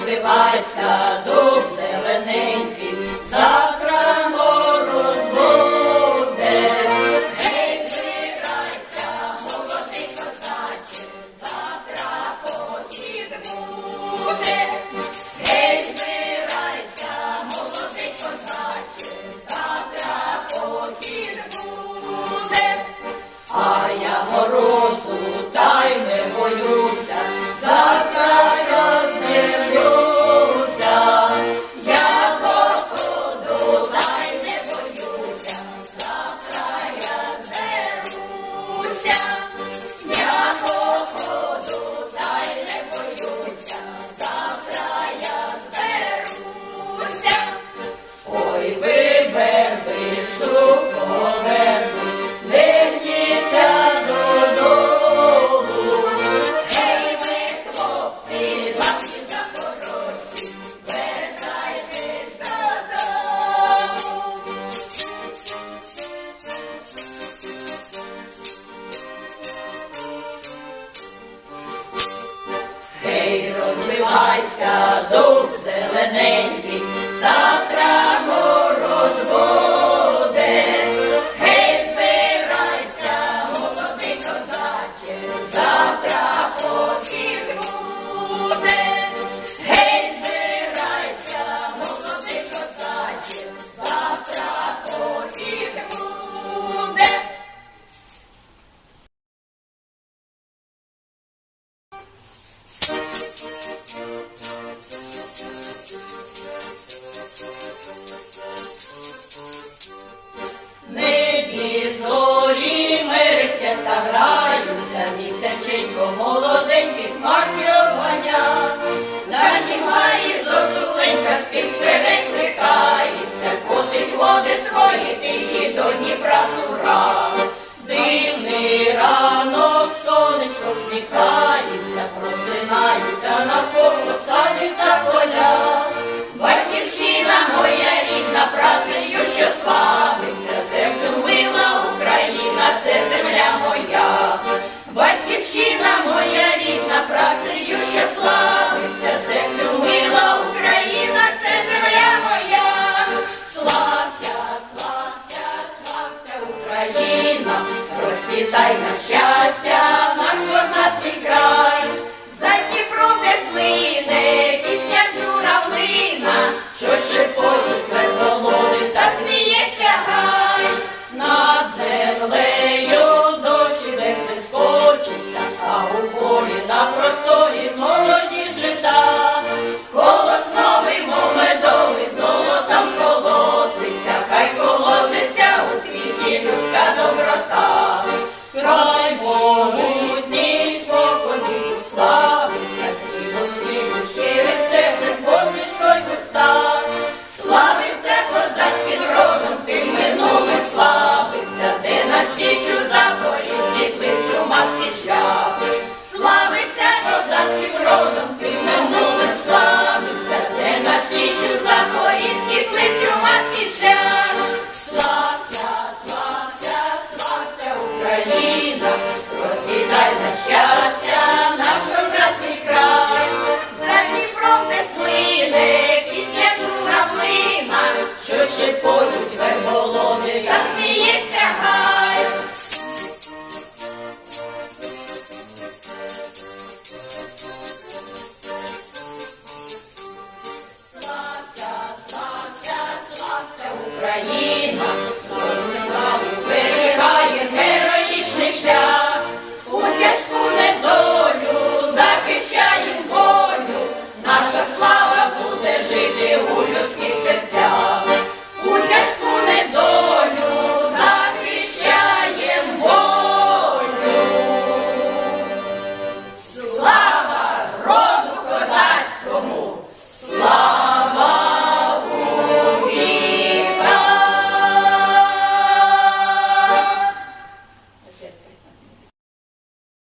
Uspevajska do Садок зелененький, сад. та граються місяченько молоденьких хмарки. I. Україна.